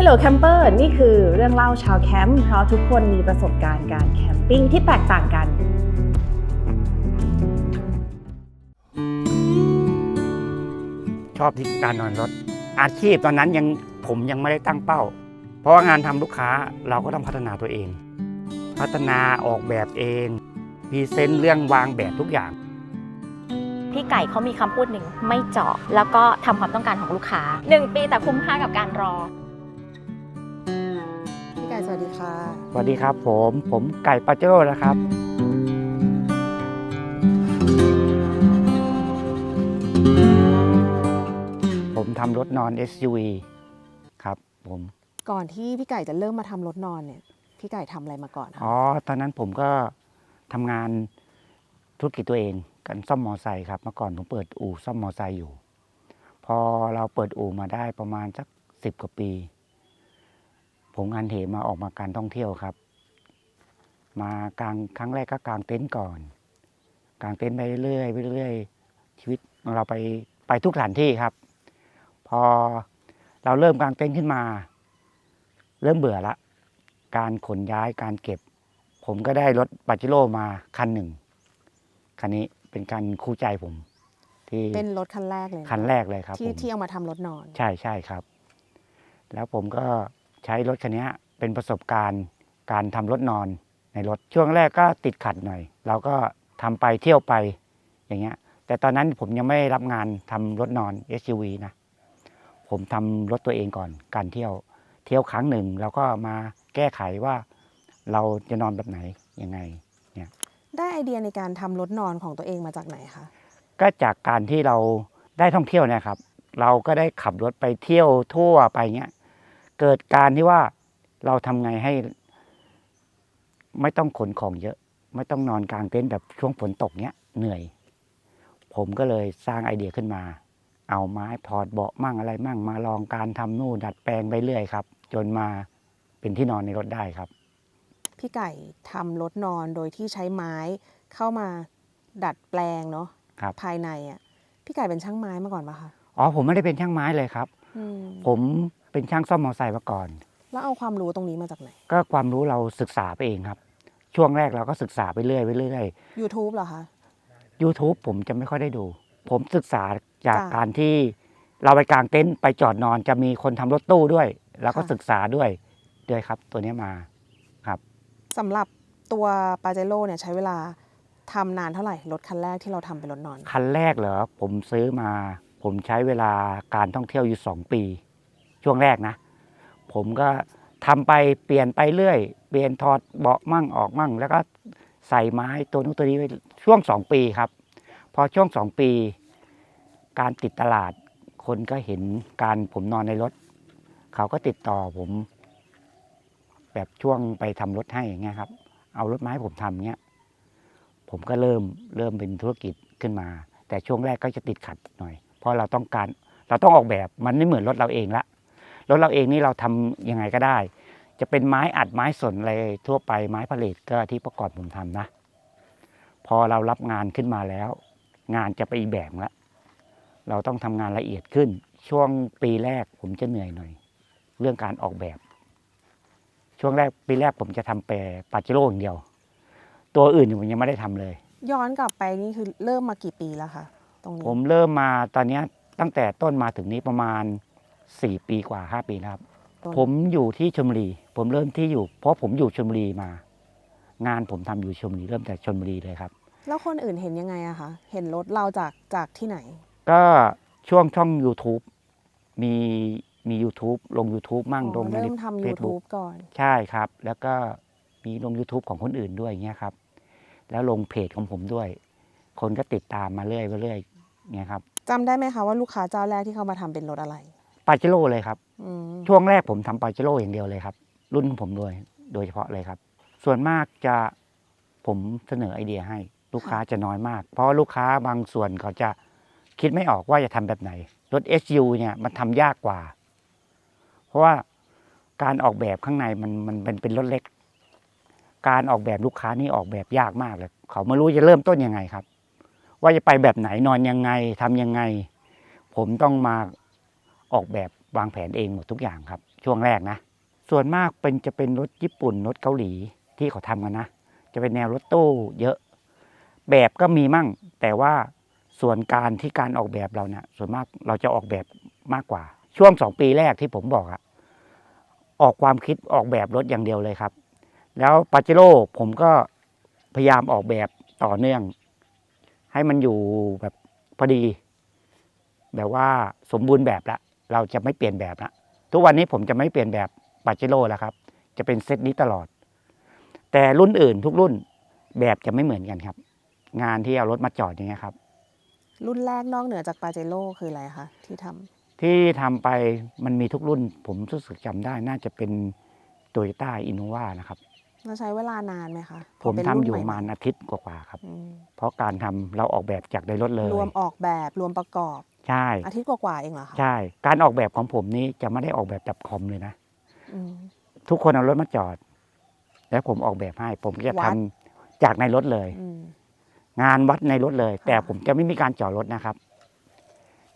Hello Camper นี่คือเรื่องเล่าชาวแคมป์เพราะทุกคนมีประสบการณ์การแคมปิ้งที่แตกต่างกัน ชอบที่การนอนรถ อาชีพตอนนั้นยังผมยังไม่ได้ตั้งเป้า เพราะว่างานทำลูกค้าเราก็ต้องพัฒนาตัวเอง พัฒนาออกแบบเองพรีเซนต์เรื่องวางแบบทุกอย่างพี่ไก่เขามีคำพูดหนึ่งไม่เจาะ แล้วก็ทำความต้องการของลูกค้า 1 ปีแต่คุ้มค่ากับการรอพี่ไก่ สวัสดีค่ะ สวัสดีครับผม ผมไก่ปาเจโร่นะครับ ผมทำรถนอน SUV ครับผม ก่อนที่พี่ไก่จะเริ่มมาทำรถนอนเนี่ย พี่ไก่ทำอะไรมาก่อนคะอ๋อ ตอนนั้นผมก็ทำงานธุรกิจตัวเองกันซ่อมมอไซค์ครับ เมื่อก่อนผมเปิดอู่ซ่อมมอไซค์อยู่ พอเราเปิดอู่มาได้ประมาณสักสิบกว่าปี ผมงานเหมาออกมาการท่องเที่ยวครับ มากลางครั้งแรกก็กางเต็นท์ก่อนกางเต็นท์ไปเรื่อยๆไปเรื่อยๆชีวิตของเราไปไปทุกสถานที่ครับ พอเราเริ่มกางเต็นท์ขึ้นมา เริ่มเบื่อละ การขนย้ายการเก็บ ผมก็ได้รถปาเจโร่มาคันหนึ่งคันนี้เป็นการคู่ใจผม ที่เป็นรถคันแรกเลยะคันแรกเลยครับที่ผมที่เอามาทำรถนอน ใช่ใช่ครับ แล้วผมก็ ใช้รถคันนี้เป็นประสบการณ์การทำรถนอนในรถช่วงแรกก็ติดขัดหน่อย เราก็ทำไปเที่ยวไปอย่างเงี้ยแต่ตอนนั้นผมยังไม่ได้รับงานทำรถนอน SUV นะผมทำรถตัวเองก่อนการเที่ยวเที่ยวครั้งหนึ่งเราก็มาแก้ไขว่าเราจะนอนแบบไหนยังไงได้ไอเดียในการทำรถนอนของตัวเองมาจากไหนคะก็จากการที่เราได้ท่องเที่ยวเนะครับ เราก็ได้ขับรถไปเที่ยวทั่วไปเงี้ย เกิดการที่ว่าเราทำไงให้ ไม่ต้องขนของเยอะ ไม่ต้องนอนกลางเต็นท์แบบช่วงฝนตกเนี้ยเหนื่อย ผมก็เลยสร้างไอเดียขึ้นมา เอาไม้ถอดเบาะมั่งอะไรมั่งมาลองการทำนู่นดัดแปลงไปเรื่อยครับ จนมาเป็นที่นอนในรถได้ครับ พี่ไก่ทำรถนอนโดยที่ใช้ไม้เข้ามาดัดแปลงเนาะครับ ภายในอะพี่ไก่เป็นช่างไม้มาก่อนปะคะอ๋อผมไม่ได้เป็นช่างไม้เลยครับ อืมผม เป็นช่างซ่อมมอเตอร์ไซค์มาก่อน แล้วเอาความรู้ตรงนี้มาจากไหน ก็ความรู้เราศึกษาไปเองครับ ช่วงแรกเราก็ศึกษาไปเรื่อยไปเรื่อย YouTube เหรอคะ YouTube ผมจะไม่ค่อยได้ดู ผมศึกษาจากจ้ะ การที่เราไปกางเต็นท์ไปจอดนอนจะมีคนทำรถตู้ด้วยเราก็ค่ะศึกษาด้วยด้วยครับ ตัวนี้มาครับสำหรับตัวปาเจโร่เนี่ยใช้เวลาทำนานเท่าไหร่ รถคันแรกที่เราทำเป็นรถนอน คันแรกเหรอผมซื้อมา ผมใช้เวลาการท่องเที่ยวอยู่สองปี ช่วงแรกนะ ผมก็ทำไปเปลี่ยนไปเรื่อย เปลี่ยนถอดเบาะมั่งออกมั่ง แล้วก็ใส่ไม้ตัวนู้นตัวนี้ไว้ช่วงสองปีครับ พอช่วงสองปี การติดตลาด คนก็เห็นการผมนอนในรถ เขาก็ติดต่อผม แบบช่วงไปทำรถให้อย่างเงี้ยครับ เอารถไม้ผมทำเงี้ยผมก็เริ่มเริ่มเป็นธุรกิจขึ้นมา แต่ช่วงแรกก็จะติดขัดหน่อย เพราะเราต้องการเราต้องออกแบบมันไม่เหมือนรถเราเองละ รถเราเองนี่เราทำยังไงก็ได้ จะเป็นไม้อัดไม้สนอะไรทั่วไปไม้ผลิตก็ที่ประกอบผมทำนะ พอเรารับงานขึ้นมาแล้ว งานจะไปอีกแบบละเราต้องทำงานละเอียดขึ้น ช่วงปีแรกผมจะเหนื่อยหน่อย เรื่องการออกแบบ ช่วงแรกปีแรกผมจะทำแปรปาเจโร่อย่างเดียว ตัวอื่นผมยังไม่ได้ทำเลย ย้อนกลับไปนี่คือเริ่มมากี่ปีแล้วคะตรงนี้ผมเริ่มมาตอนเนี้ยตั้งแต่ต้นมาถึงนี้ประมาณ 4 ปีกว่า 5 ปีแล้วครับต้นผมอยู่ที่ชลบุรี ผมเริ่มที่อยู่ เพราะผมอยู่ชลบุรีมา งานผมทำอยู่ชลบุรีเริ่มจากชลบุรีเลยครับ แล้วคนอื่นเห็นยังไงอะคะเห็นรถเราจากจากที่ไหน ก็ช่วงช่อง YouTube มีมี YouTube ลง YouTube มั่งอ๋อลงในเริ่มทำ Facebook YouTube ก่อน ใช่ครับ แล้วก็มีลง YouTube ของคนอื่นด้วยอย่างเงี้ยครับ แล้วลงเพจของผมด้วย คนก็ติดตามมาเรื่อยๆเรื่อยๆเงี้ยครับจำได้ไหมคะว่าลูกค้าเจ้าแรกที่เขามาทำเป็นรถอะไร ปาเจโร่เลยครับ อืมช่วงแรกผมทำปาเจโร่อย่างเดียวเลยครับ รุ่นผมโดยโดยเฉพาะเลยครับ ส่วนมากจะผมเสนอไอเดียให้ ลูกค้าจะน้อยมาก เพราะว่าลูกค้าบางส่วนเขาจะคิดไม่ออกว่าจะทำแบบไหน รถ SU เนี่ยมันทำยากกว่า เพราะว่าการออกแบบข้างในมันมันเป็นเป็นรถเล็ก การออกแบบลูกค้านี่ออกแบบยากมากเลยเขาไม่รู้จะเริ่มต้นยังไงครับ ว่าจะไปแบบไหนนอนยังไงทำยังไง ผมต้องมา ออกแบบวางแผนเองหมดทุกอย่างครับ ช่วงแรกนะ ส่วนมากเป็นจะเป็นรถญี่ปุ่นรถเกาหลีที่เขาทำกันนะ จะเป็นแนวรถตู้เยอะ แบบก็มีมั่ง แต่ว่าส่วนการที่การออกแบบเราเนี่ยส่วนมากเราจะออกแบบมากกว่า ช่วงสองปีแรกที่ผมบอกอะออกความคิดออกแบบรถอย่างเดียวเลยครับ แล้วปาเจโร่ผมก็พยายามออกแบบต่อเนื่อง ให้มันอยู่แบบพอดี แบบว่าสมบูรณ์แบบละ เราจะไม่เปลี่ยนแบบละทุกวันนี้ผมจะไม่เปลี่ยนแบบปาเจโร่แล้วครับ จะเป็นเซตนี้ตลอด แต่รุ่นอื่นทุกรุ่นแบบจะไม่เหมือนกันครับ งานที่เอารถมาจอดอย่างเงี้ยครับ รุ่นแรกนอกเหนือจากปาเจโร่คืออะไรคะที่ทำที่ทำไปมันมีทุกรุ่น ผมรู้สึกจำได้น่าจะเป็นโตโยต้าอินโนวานะครับเราใช้เวลานานไหมคะผมเป็นทำรุ่นอยู่ใหประมาณอาทิตย์กว่าๆครับอืมเพราะการทำเราออกแบบจากในรถเลย รวมออกแบบรวมประกอบ ใช่อาทิตย์กว่าๆเองเหรอคะใช่ การออกแบบของผมนี้จะไม่ได้ออกแบบแบบคอมเลยนะอืม ทุกคนเอารถมาจอด แล้วผมออกแบบให้ ผมจะวัทำด จากในรถเลย อืม งานวัดในรถเลย ค่ะ แต่ผมจะไม่มีการจอดรถนะครับ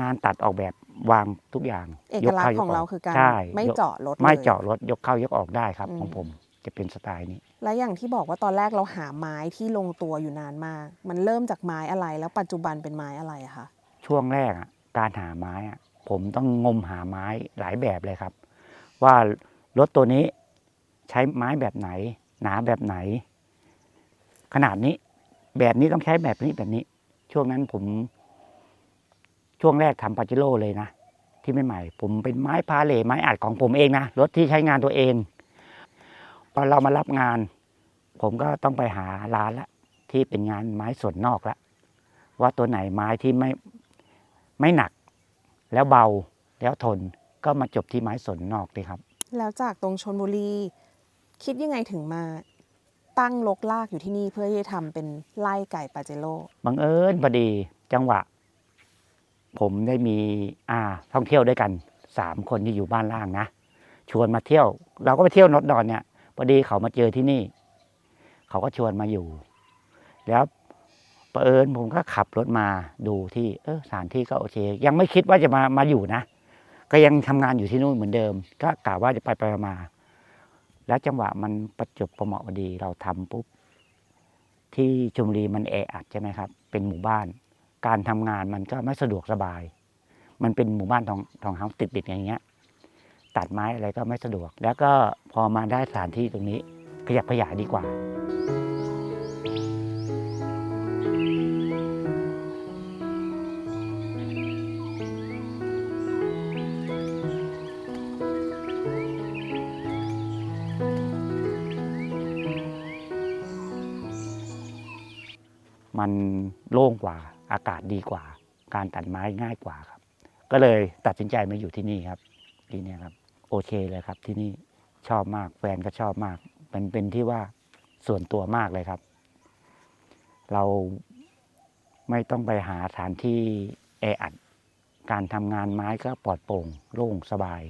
งานตัดออกแบบวางทุกอย่างเอกลักษณ์ของเราคือการใช่ไม่ยกเจาะรถไม่ลยเจาะรถยกเข้ายกออกได้ครับ อืม ของผมจะเป็นสไตล์นี้ และอย่างที่บอกว่าตอนแรกเราหาไม้ที่ลงตัวอยู่นานมาก มันเริ่มจากไม้อะไรแล้วปัจจุบันเป็นไม้อะไรอะคะ ช่วงแรกอะการหาไม้อะผมต้องงมหาไม้หลายแบบเลยครับ ว่ารถตัวนี้ใช้ไม้แบบไหน หนาแบบไหน ขนาดนี้ แบบนี้ต้องใช้แบบนี้แบบนี้ ช่วงนั้นผม ช่วงแรกทำปาเจโร่เลยนะที่ใหม่ๆผมเป็นไม้พาเลไม้อัดของผมเองนะรถที่ใช้งานตัวเองพอเรามารับงาน ผมก็ต้องไปหาร้านละที่เป็นงานไม้ส่วนนอกละว่าตัวไหนไม้ที่ไม่ ไม่หนัก แล้วเบาแล้วทนก็มาจบที่ไม้ส่วนนอกเลยครับ แล้วจากตรงชนบุรี คิดยังไงถึงมาตั้งลกลากอยู่ที่นี่เพื่อที่จะทำเป็นไล่ไก่ปาเจโร่บังเอิญพอดีจังหวะ ผมได้มีอ่าท่องเที่ยวด้วยกันสามคนที่อยู่บ้านล่างนะ ชวนมาเที่ยว เราก็ไปเที่ยวนดดอนเนี่ยพอดีเขามาเจอที่นี่ เขาก็ชวนมาอยู่ แล้วประ เอิญผมก็ขับรถมาดูที่เออสถานที่ก็โอเค ยังไม่คิดว่าจะมามาอยู่นะ ก็ยังทำงานอยู่ที่นู่นเหมือนเดิม ก็กะว่าจะไปไปมา แล้วจังหวะมันประจบประเหมาะพอดีเราทำปุ๊บ ที่ชลบุรีมันแออัดใช่ไหมครับ เป็นหมู่บ้าน การทำงานมันก็ไม่สะดวกสบาย มันเป็นหมู่บ้านทองทองเฮาส์ติดๆอย่างเงี้ย ตัดไม้อะไรก็ไม่สะดวก แล้วก็พอมาได้สถานที่ตรงนี้ขยับขยายดีกว่า มันโล่งกว่าอากาศดีกว่า การตัดไม้ง่ายกว่าครับ ก็เลยตัดสินใจมาอยู่ที่นี่ครับที่นี่ครับ โอเคเลยครับที่นี่ชอบมากแฟนก็ชอบมากมันเป็นที่ว่าส่วนตัวมากเลยครับ เราไม่ต้องไปหาสถานที่แออัด การทำงานไม้ก็ปลอดโปร่งโล่งสบาย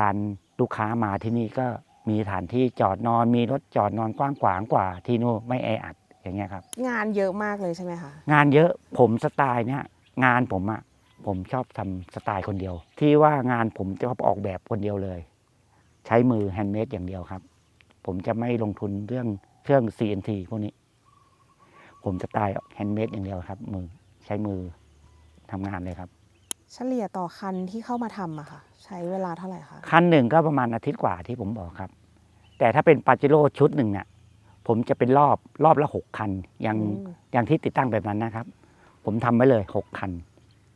การลูกค้ามาที่นี่ก็มีสถานที่จอดนอน มีรถจอดนอนกว้างขวางกว่าที่นู่นไม่แออัด อย่างเงี้ยครับ งานเยอะมากเลยใช่ไหมคะงานเยอะผมสไตล์เนี้ยงานผมอะผมชอบทำสไตล์คนเดียว ที่ว่างานผมจะออกแบบคนเดียวเลย ใช้มือแฮนด์เมดอย่างเดียวครับ ผมจะไม่ลงทุนเรื่องเครื่อง CNC พวกนี้ ผมสไตล์แฮนด์เมดอย่างเดียวครับ มือใช้มือทำงานเลยครับ เฉลี่ยต่อคันที่เข้ามาทำอะค่ะ ใช้เวลาเท่าไหร่คะ คันหนึ่งก็ประมาณอาทิตย์กว่าที่ผมบอกครับ แต่ถ้าเป็นปาเจโร่ชุดหนึ่งเนี่ย ผมจะเป็นรอบรอบละหกคันอย่างอืมอย่างที่ติดตั้งแบบนั้นนะครับ ผมทำไว้เลยหกคัน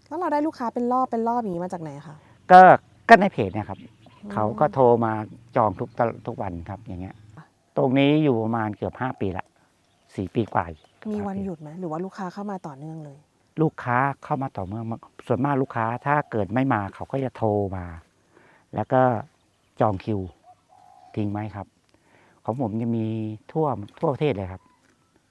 แล้วเราได้ลูกค้าเป็นรอบเป็นรอบอย่างนี้มาจากไหนคะก็ก็ในเพจเนะครับอืมเขาก็โทรมาจองทุกตลทุกวันครับอย่างเงี้ย ตรงนี้อยู่ประมาณเกือบห้าปีละสี่ปีกว่ามีครับวันหยุดไหมหรือว่าลูกค้าเข้ามาต่อเนื่องเลย ลูกค้าเข้ามาต่อเมื่อส่วนมากลูกค้าถ้าเกิดไม่มาเขาก็จะโทรมา แล้วก็จองคิวทิ้งไว้ครับ ของผมจะมีทั่วทั่วประเทศเลยครับ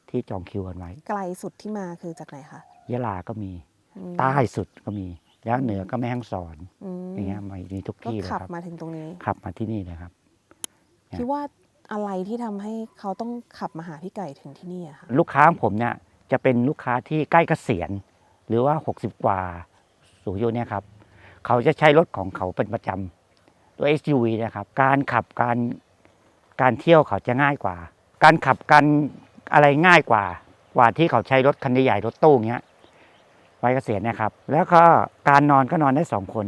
ที่จองคิวกันไว้ ไกลสุดที่มาคือจากไหนคะยะลาก็มี อืมใต้สุดก็มี แล้วเหนือก็ไม่ห้างสอนอืมอย่างเงี้ยมีมีทุกก็ที่เลยขับครับ มาถึงตรงนี้ ขับมาที่นี่เลยครับ เนี่ย คิดว่าอะไรที่ทำให้เขาต้องขับมาหาพี่ไก่ถึงที่นี่อะคะลูกค้าของผมเนี่ยจะเป็นลูกค้าที่ใกล้เกษียณ หรือว่า 60 กว่าสูงอายุเนี่ยครับ เขาจะใช้รถของเขาเป็นประจำตัว SUV นะครับ การขับการ การเที่ยวเขาจะง่ายกว่า การขับการอะไรง่ายกว่า กว่าที่เขาใช้รถคันใหญ่ๆรถตู้เงี้ยวัยเกษียณนะครับ แล้วก็การนอนก็นอนได้สองคน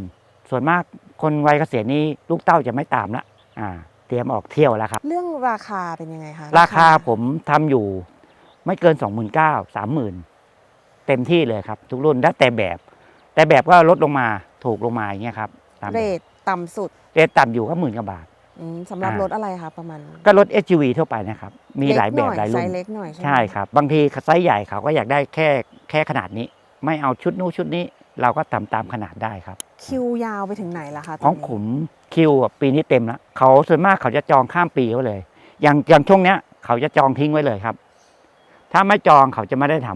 ส่วนมากคนวัยเกษียณนี้ลูกเต้าจะไม่ตามละอ่า เตรียมออกเที่ยวแล้วครับ เรื่องราคาเป็นยังไงคะราคาผมทำอยู่ไม่เกิน2 9 0 0 0 3 0,000เต็มที่เลยครับ ทุกรุ่นแล้วแต่แบบ แต่แบบก็ลดลงมาถูกลงมาอย่างเงี้ยครับตามแบบเรทต่ำสุดเรทต่ำอยู่ก็หมื่นกว่าบาท อืมสำหรับอ่าร รถอะไรคะประมาณก็รถ SUV ทั่วไปนะครับ มีหลายแบบเกหลายไซรุ่นส์เล็กหน่อยใช่ไหมใช่ครับ บางทีไซส์ใหญ่เขาก็อยากได้แค่แค่ขนาดนี้ ไม่เอาชุดนู้นชุดนี้ เราก็ทำตามขนาดได้ครับ คิวยาวไปถึงไหนล่ะคะตนนี้ของผมคิวอะปีนี้เต็มแล้วเขาส่วนมากเขาจะจองข้ามปีเขาเลย อย่างอย่างช่วงเนี้ย เขาจะจองทิ้งไว้เลยครับ ถ้าไม่จองเขาจะไม่ได้ท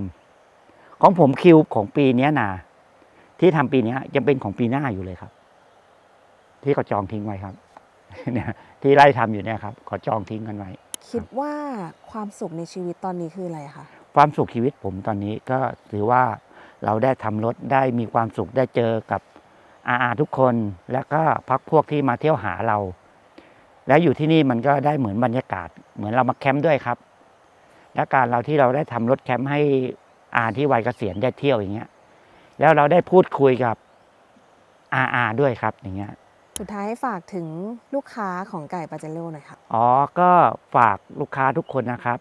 ำของผมคิวของปีเนี้ยนาที่ทำปีเนี้ยยังเป็นของปีหน้าอยู่เลยครับ ที่เขาจองทิ้งไว้ครับ เนี่ยที่ไล่ทำอยู่เนี่ยครับเขาจองทิ้งกันไว้ คิดว่าความสุขในชีวิตตอนนี้คืออะไรคะความสุขชีวิตผมตอนนี้ก็ถือว่าเราได้ทำรถได้มีความสุขได้เจอกับอาอาทุกคน แล้วก็พักพวกที่มาเที่ยวหาเรา แล้วอยู่ที่นี่มันก็ได้เหมือนบรรยากาศ เหมือนเรามาแคมป์ด้วยครับ และการเราที่เราได้ทำรถแคมป์ให้อาที่วัยเกษียณได้เที่ยวอย่างเงี้ย แล้วเราได้พูดคุยกับอาอาด้วยครับอย่างเงี้ย สุดท้ายให้ฝากถึงลูกค้าของไก่ปาเจโร่หน่อยค่ะ อ๋อ ก็ฝากลูกค้าทุกคนนะครับ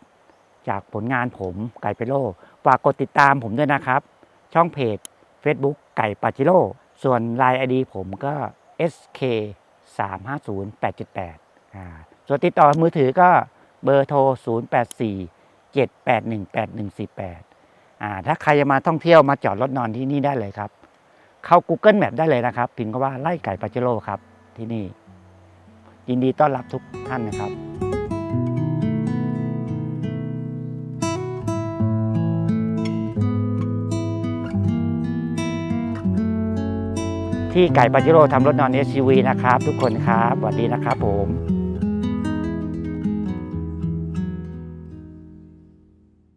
จากผลงานผมไก่เปโลฝากกดติดตามผมด้วยนะครับ ช่องเพจ Facebook ไก่ปาเจโร่ส่วน Line ID ผมก็ SK 3 5 0 8 7 8อ่าส่วนติดต่อมือถือก็เบอร์โทร 0 8 4 7 8 1 8 1 4 8อ่าถ้าใครจะมาท่องเที่ยวมาจอดรถนอนที่นี่ได้เลยครับ เข้า Google Map ได้เลยนะครับ พิมพ์ก็ว่าไล่ไก่ปาจิโร่ครับที่นี่ ยินดีต้อนรับทุกท่านนะครับที่ไก่ปาจิโร่ทำรถนอน SUV นะครับ ทุกคนครับสวัสดีนะครับผม